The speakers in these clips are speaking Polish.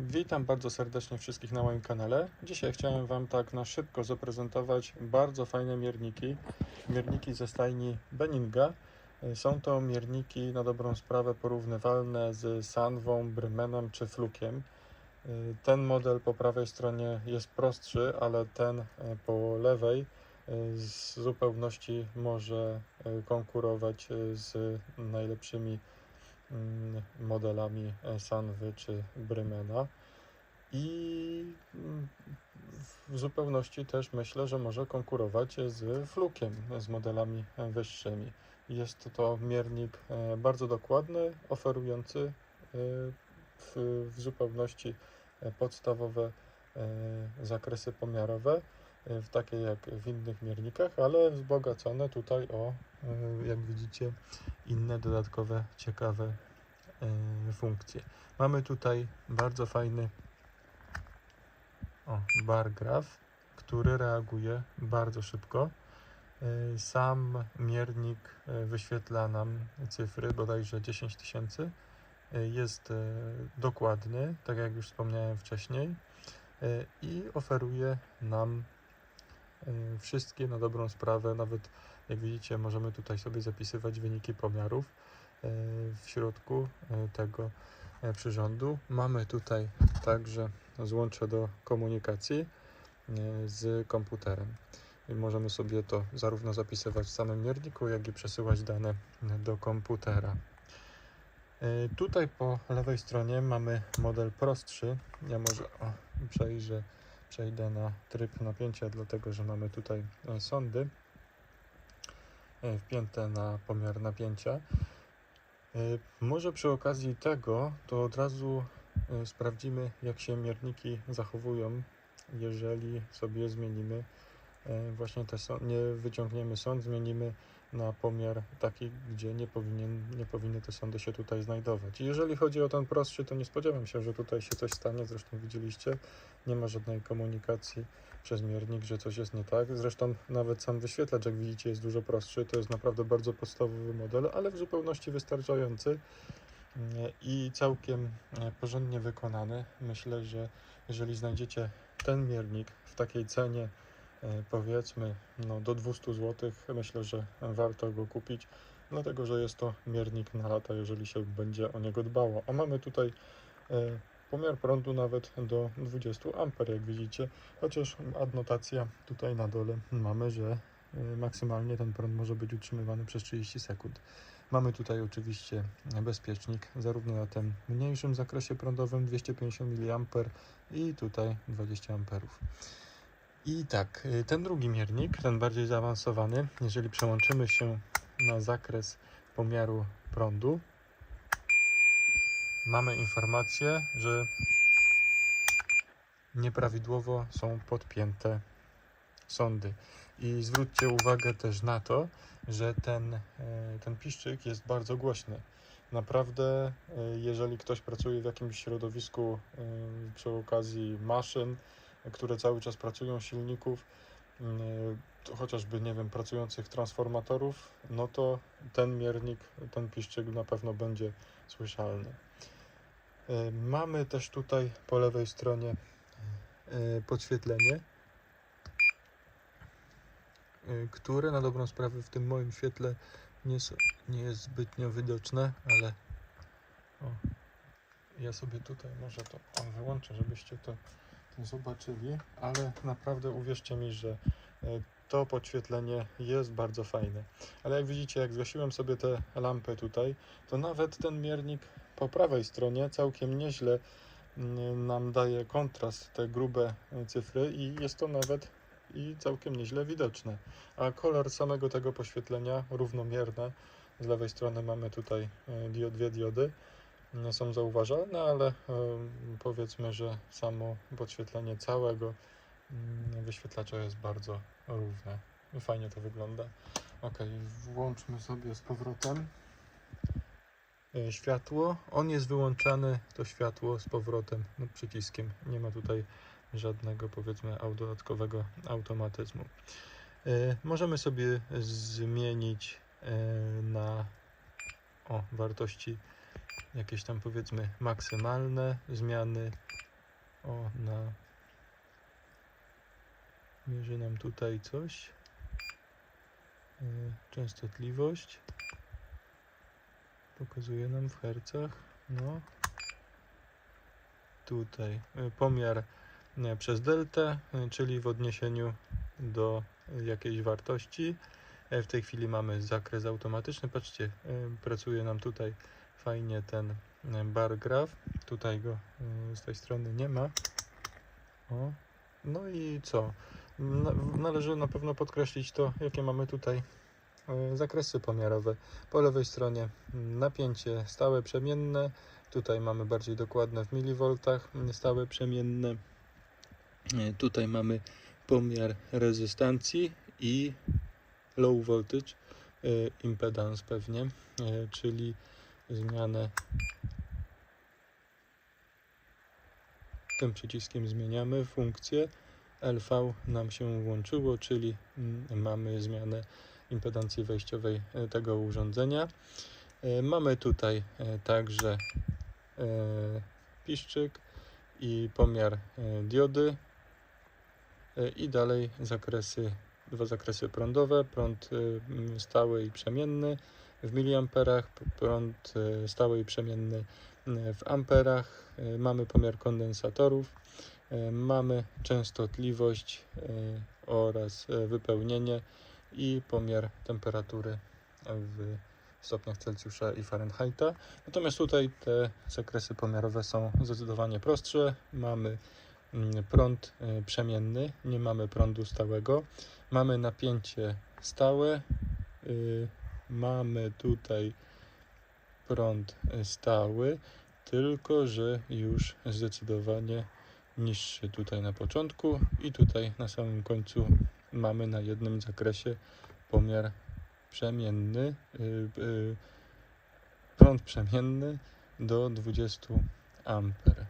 Witam bardzo serdecznie wszystkich na moim kanale. Dzisiaj chciałem Wam tak na szybko zaprezentować bardzo fajne mierniki. Mierniki ze stajni Beninga. Są to mierniki na dobrą sprawę porównywalne z Sanwą, Brymenem czy Flukiem. Ten model po prawej stronie jest prostszy, ale ten po lewej z zupełności może konkurować z najlepszymi modelami Sanwy czy Brymena. I mm, w zupełności też myślę, że może konkurować z Flukiem, z modelami wyższymi. Jest to miernik e, bardzo dokładny, oferujący e, w, w zupełności e, podstawowe zakresy pomiarowe, w takie jak w innych miernikach, ale wzbogacone tutaj o, jak widzicie, inne dodatkowe, ciekawe funkcje. Mamy tutaj bardzo fajny o, bar graf, który reaguje bardzo szybko. Y, Sam miernik y, wyświetla nam cyfry, bodajże 10 tysięcy. Y, Jest y, dokładny, tak jak już wspomniałem wcześniej, y, i oferuje nam y, wszystkie na dobrą sprawę. Nawet jak widzicie, możemy tutaj sobie zapisywać wyniki pomiarów y, w środku y, tego y, przyrządu. Mamy tutaj także złącze do komunikacji y, z komputerem. I możemy sobie to zarówno zapisywać w samym mierniku, jak i przesyłać dane do komputera. Y, Tutaj po lewej stronie mamy model prostszy. Ja może o, przejrzę, przejdę na tryb napięcia, dlatego że mamy tutaj e, sondy e, wpięte na pomiar napięcia. Y, Może przy okazji tego to od razu e, sprawdzimy, jak się mierniki zachowują, jeżeli sobie zmienimy e, właśnie te nie wyciągniemy sąd, zmienimy na pomiar taki, gdzie nie, powinien, nie powinny te sądy się tutaj znajdować. Jeżeli chodzi o ten prostszy, to nie spodziewam się, że tutaj się coś stanie. Zresztą widzieliście, nie ma żadnej komunikacji przez miernik, że coś jest nie tak. Zresztą nawet sam wyświetlacz, jak widzicie, jest dużo prostszy. To jest naprawdę bardzo podstawowy model, ale w zupełności wystarczający i całkiem porządnie wykonany. Myślę, że jeżeli znajdziecie ten miernik w takiej cenie, powiedzmy no, do 200 zł, myślę, że warto go kupić, dlatego że jest to miernik na lata, jeżeli się będzie o niego dbało. A mamy tutaj e, pomiar prądu nawet do 20 A, jak widzicie, chociaż adnotacja tutaj na dole mamy, że e, maksymalnie ten prąd może być utrzymywany przez 30 sekund. Mamy tutaj oczywiście bezpiecznik, zarówno na tym mniejszym zakresie prądowym 250 mA i tutaj 20 A. I tak, y, ten drugi miernik, ten bardziej zaawansowany, jeżeli przełączymy się na zakres pomiaru prądu, mamy informację, że nieprawidłowo są podpięte sondy. I zwróćcie uwagę też na to, że ten, e, ten piszczyk jest bardzo głośny. Naprawdę, e, jeżeli ktoś pracuje w jakimś środowisku przy okazji maszyn, które cały czas pracują, silników, to chociażby, nie wiem, pracujących transformatorów, no to ten miernik, ten piszczyk na pewno będzie słyszalny. E, Mamy też tutaj po lewej stronie e, podświetlenie, które na dobrą sprawę w tym moim świetle nie, nie jest zbytnio widoczne, ale o, ja sobie tutaj może to wyłączę, żebyście to zobaczyli, ale naprawdę uwierzcie mi, że e, to podświetlenie jest bardzo fajne. Ale jak widzicie, jak zgasiłem sobie te lampy tutaj, to nawet ten miernik po prawej stronie całkiem nieźle mm, nam daje kontrast, te grube e, cyfry i jest to nawet i całkiem nieźle widoczne. A kolor samego tego poświetlenia równomierne. Z lewej strony mamy tutaj e, dwie diody są zauważalne, ale powiedzmy, że samo podświetlenie całego mm, wyświetlacza jest bardzo równe. Fajnie to wygląda. Ok, włączmy sobie z powrotem e, światło. On jest wyłączany, to światło z powrotem no, przyciskiem. Nie ma tutaj żadnego powiedzmy dodatkowego automatyzmu. E, Możemy sobie zmienić e, na o, wartości jakieś tam powiedzmy maksymalne zmiany O, na... Mierzy nam tutaj coś. E, Częstotliwość. Pokazuje nam w hercach. No. Tutaj e, pomiar e, przez deltę, czyli w odniesieniu do jakiejś wartości. W tej chwili mamy zakres automatyczny. Patrzcie, pracuje nam tutaj fajnie ten e, bar graph. Tutaj go e, z tej strony nie ma. O. No i co? Na, należy na pewno podkreślić to, jakie mamy tutaj e, zakresy pomiarowe. Po lewej stronie napięcie stałe, przemienne. Tutaj mamy bardziej dokładne w milivoltach, mm, stałe, przemienne. Tutaj mamy pomiar rezystancji i low voltage impedance pewnie, czyli zmianę. Tym przyciskiem zmieniamy funkcję. LV nam się włączyło, czyli mm, mamy zmianę impedancji wejściowej e, tego urządzenia. E, Mamy tutaj e, także piszczyk i pomiar diody. I dalej zakresy, dwa zakresy prądowe, prąd stały i przemienny w miliamperach, prąd e, stały i przemienny m, w amperach, E, mamy pomiar kondensatorów, e, mamy częstotliwość e, oraz e, wypełnienie i pomiar temperatury w stopniach Celsjusza i Fahrenheita. Natomiast tutaj te zakresy pomiarowe są zdecydowanie prostsze. Mamy mm, prąd e, przemienny, nie mamy prądu stałego. Mamy napięcie stałe. Y, Mamy tutaj prąd stały, tylko że już zdecydowanie niższy tutaj na początku i tutaj na samym końcu mamy na jednym zakresie pomiar przemienny, y, y, prąd przemienny do 20 amper.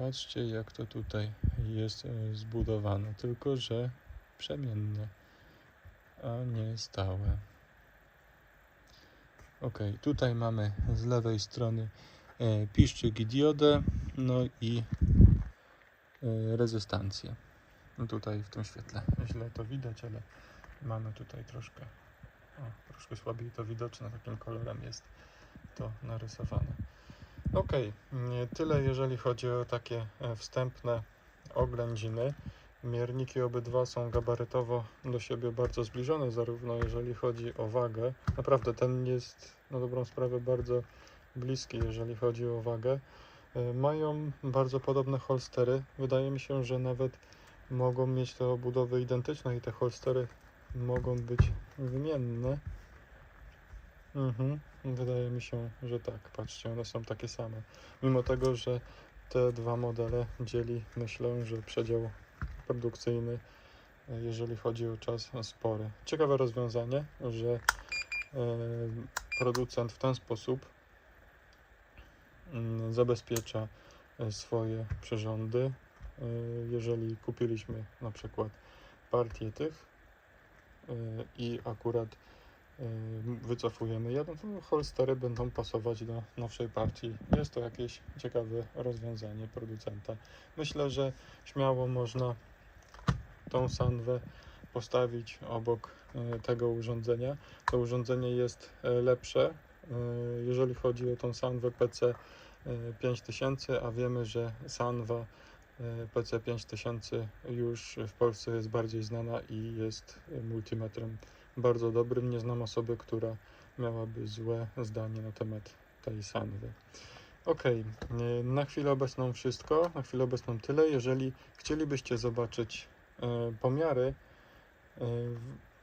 Patrzcie jak to tutaj jest e, zbudowane, tylko że przemienne, a nie stałe. Ok, tutaj mamy z lewej strony e, piszczyk i diodę, no i e, rezystancję. No tutaj w tym świetle źle to widać, ale mamy tutaj troszkę, o, troszkę słabiej to widoczne, takim kolorem jest to narysowane. Ok, tyle jeżeli chodzi o takie e, wstępne oględziny. Mierniki obydwa są gabarytowo do siebie bardzo zbliżone, zarówno jeżeli chodzi o wagę. Naprawdę ten jest na dobrą sprawę bardzo bliski, jeżeli chodzi o wagę. E, Mają bardzo podobne holstery. Wydaje mi się, że nawet mogą mieć te obudowy identyczne i te holstery mogą być wymienne. Mhm. Wydaje mi się, że tak. Patrzcie, one są takie same. Mimo tego, że te dwa modele dzieli, myślę, że przedział produkcyjny, e, jeżeli chodzi o czas, spory. Ciekawe rozwiązanie, że e, producent w ten sposób mm, zabezpiecza e, swoje przyrządy. Jeżeli kupiliśmy na przykład partię tych i akurat wycofujemy jeden, to holstery będą pasować do nowszej partii. Jest to jakieś ciekawe rozwiązanie producenta. Myślę, że śmiało można tą sanwę postawić obok e, tego urządzenia. To urządzenie jest e, lepsze, e, jeżeli chodzi o tą sanwę PC e, 5000, a wiemy, że sanwa PC 5000 już w Polsce jest bardziej znana i jest multimetrem bardzo dobrym. Nie znam osoby, która miałaby złe zdanie na temat tej sanwy. Ok, na chwilę obecną wszystko. Na chwilę obecną tyle. Jeżeli chcielibyście zobaczyć pomiary, e,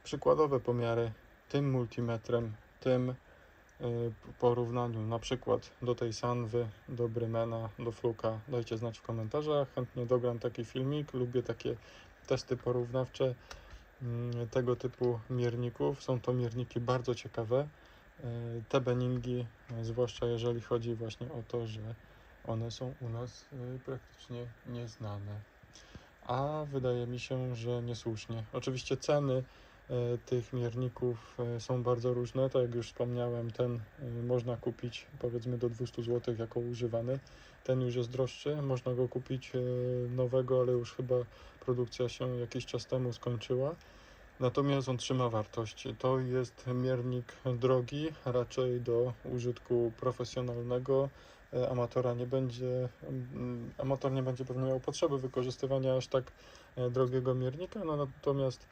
przykładowe pomiary tym multimetrem, tym e, porównaniu na przykład do tej Sanwy, do Brymena, do Fluka, dajcie znać w komentarzach. Chętnie dogram taki filmik. Lubię takie testy porównawcze mm, tego typu mierników. Są to mierniki bardzo ciekawe. E, Te Beningi, e, zwłaszcza jeżeli chodzi właśnie o to, że one są u nas e, praktycznie nieznane. A wydaje mi się, że niesłusznie. Oczywiście ceny e, tych mierników e, są bardzo różne. Tak jak już wspomniałem, ten e, można kupić powiedzmy do 200 zł jako używany. Ten już jest droższy, można go kupić nowego, ale już chyba produkcja się jakiś czas temu skończyła. Natomiast on trzyma wartość. To jest miernik drogi, raczej do użytku profesjonalnego. E, Amatora nie będzie, mm, amator nie będzie pewnie miał potrzeby wykorzystywania aż tak e, drogiego miernika, no natomiast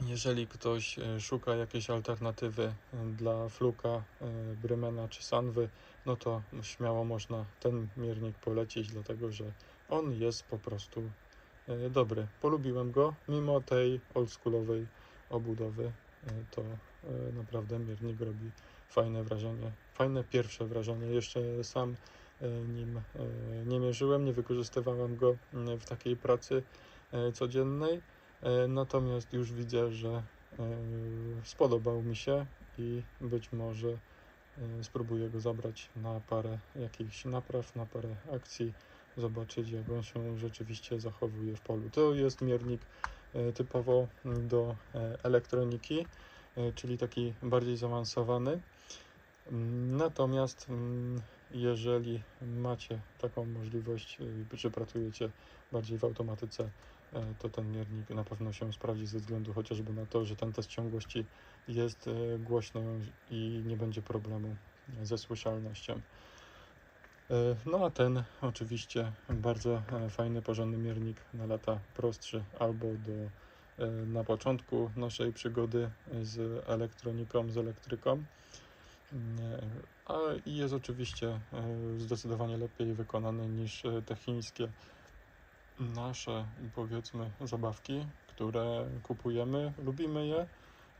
jeżeli ktoś e, szuka jakiejś alternatywy dla Fluka, Brymena czy Sanwy, no to śmiało można ten miernik polecić, dlatego że on jest po prostu dobry. Polubiłem go, mimo tej oldschoolowej obudowy, to naprawdę miernik robi fajne wrażenie, fajne pierwsze wrażenie. Jeszcze sam e, nim e, nie mierzyłem, nie wykorzystywałem go mm, w takiej pracy e, codziennej, natomiast już widzę, że spodobał mi się i być może spróbuję go zabrać na parę jakichś napraw, na parę akcji, zobaczyć jak on się rzeczywiście zachowuje w polu. To jest miernik typowo do elektroniki, czyli taki bardziej zaawansowany. Natomiast mm, jeżeli macie taką możliwość, czy pracujecie bardziej w automatyce, e, to ten miernik na pewno się sprawdzi ze względu chociażby na to, że ten test ciągłości jest e, głośny i nie będzie problemu ze słyszalnością. E, No a ten oczywiście bardzo fajny, porządny miernik na lata prostszy albo do na początku naszej przygody z elektroniką, z elektryką. Nie, A i jest oczywiście e, zdecydowanie lepiej wykonany niż e, te chińskie nasze, powiedzmy, zabawki, które kupujemy, lubimy je,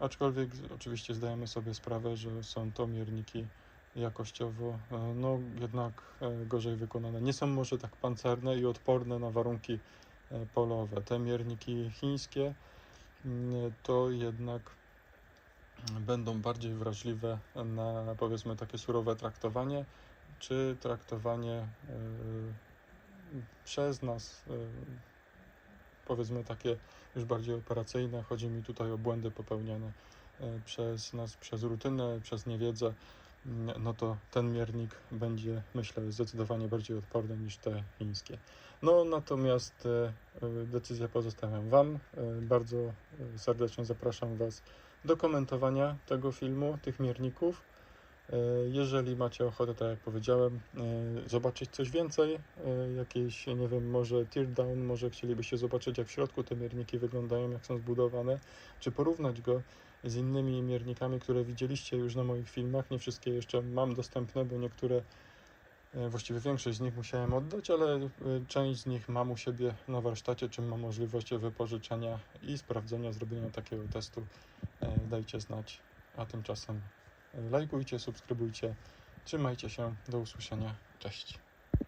aczkolwiek oczywiście zdajemy sobie sprawę, że są to mierniki jakościowo, e, no jednak gorzej wykonane. Nie są może tak pancerne i odporne na warunki polowe. Te mierniki chińskie mm, to jednak będą bardziej wrażliwe na powiedzmy takie surowe traktowanie, czy traktowanie e, przez nas, e, powiedzmy takie już bardziej operacyjne. Chodzi mi tutaj o błędy popełniane e, przez nas, przez rutynę, przez niewiedzę. Mm, No to ten miernik będzie, myślę, zdecydowanie bardziej odporny niż te chińskie. No natomiast decyzję pozostawiam Wam. Bardzo serdecznie zapraszam Was do komentowania tego filmu, tych mierników. E, Jeżeli macie ochotę, tak jak powiedziałem, e, zobaczyć coś więcej, e, jakieś, nie wiem, może teardown, może chcielibyście zobaczyć, jak w środku te mierniki wyglądają, jak są zbudowane, czy porównać go z innymi miernikami, które widzieliście już na moich filmach. Nie wszystkie jeszcze mam dostępne, bo niektóre, właściwie większość z nich musiałem oddać, ale e, część z nich mam u siebie na warsztacie, czym mam możliwość wypożyczenia i sprawdzenia, zrobienia takiego testu. E, Dajcie znać, a tymczasem e, lajkujcie, subskrybujcie, trzymajcie się, do usłyszenia, cześć.